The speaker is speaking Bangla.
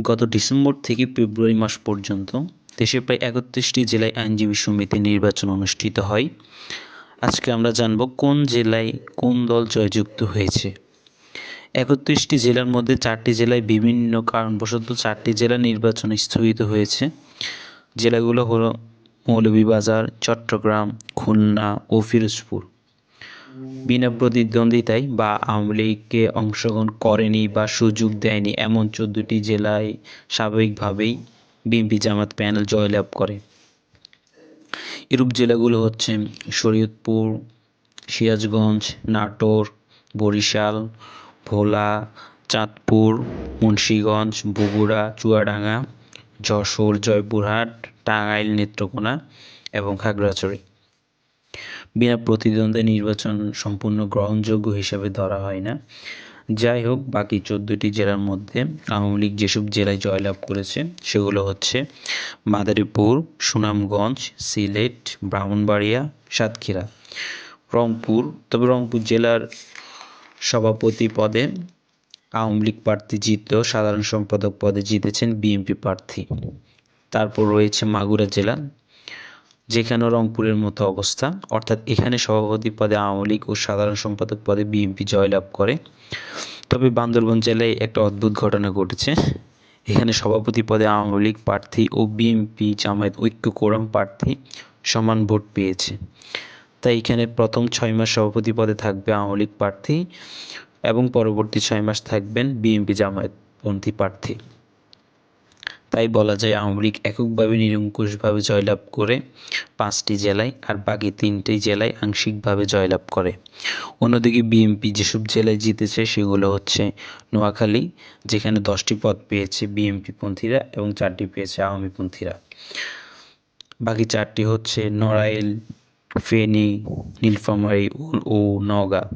গত ডিসেম্বর থেকে ফেব্রুয়ারি মাস পর্যন্ত দেশের প্রায় একত্রিশটি জেলায় আইনজীবী সমিতি নির্বাচন অনুষ্ঠিত হয়। আজকে আমরা জানব কোন জেলায় কোন দল জয়যুক্ত হয়েছে। একত্রিশটি জেলার মধ্যে চারটি জেলায় বিভিন্ন কারণবশত চারটি জেলা নির্বাচন স্থগিত হয়েছে। জেলাগুলো হলো মৌলভীবাজার, চট্টগ্রাম, খুলনা ও ফিরোজপুর। বিনা প্রতিদ্বন্দ্বিতায় বা আওয়ামী লীগকে অংশগ্রহণ করেনি বা সুযোগ দেয়নি, এমন চোদ্দোটি জেলায় স্বাভাবিকভাবেই বিএনপি জামাত প্যানেল জয়লাভ করে। এরূপ জেলাগুলো হচ্ছে শরীয়তপুর, সিরাজগঞ্জ, নাটোর, বরিশাল, ভোলা, চাঁদপুর, মুন্সীগঞ্জ, বগুড়া, চুয়াডাঙ্গা, যশোর, জয়পুরহাট, টাঙ্গাইল, নেত্রকোনা এবং খাগড়াছড়ি। বিনা প্রতিদ্বন্দ্বী নির্বাচন সম্পূর্ণ গ্রহণযোগ্য হিসাবে ধরা হয় না। যাই হোক, বাকি চোদ্দোটি জেলার মধ্যে আওয়ামী লীগ যেসব জেলায় জয়লাভ করেছে, সেগুলো হচ্ছে মাদারীপুর, সুনামগঞ্জ, সিলেট, ব্রাহ্মণবাড়িয়া, সাতক্ষীরা। রংপুর, তবে রংপুর জেলার সভাপতি পদে আওয়ামী লীগ প্রার্থী জিতলেও সাধারণ সম্পাদক পদে জিতেছেন বিএনপি প্রার্থী। তারপর রয়েছে মাগুরা জেলা যেখানে রংপুরের মতো অবস্থা, অর্থাৎ এখানে সভাপতি পদে আওয়ামী লীগ ও সাধারণ সম্পাদক পদে বিএনপি জয়লাভ করে। তবে বান্দরবন জেলায় একটা অদ্ভুত ঘটনা ঘটেছে। এখানে সভাপতি পদে আওয়ামী লীগ প্রার্থী ও বিএনপি জামায়াত ঐক্য কোরাম প্রার্থী সমান ভোট পেয়েছে। তাই এখানে প্রথম ছয় মাস সভাপতি পদে থাকবে আওয়ামী লীগ প্রার্থী এবং পরবর্তী ছয় মাস থাকবেন বিএনপি জামায়াতপন্থী প্রার্থী। তাই বলা যায় আওয়ামী লীগ এককভাবে নিরঙ্কুশভাবে জয়লাভ করে পাঁচটি জেলায় আর বাকি তিনটি জেলায় আংশিকভাবে জয়লাভ করে। অন্যদিকে বিএনপি যেসব জেলায় জিতেছে সেগুলো হচ্ছে নোয়াখালী, যেখানে দশটি পদ পেয়েছে বিএনপিপন্থীরা এবং চারটি পেয়েছে আওয়ামীপন্থীরা। বাকি চারটি হচ্ছে নড়াইল, ফেনী, নীলফামারী ও নওগাঁ।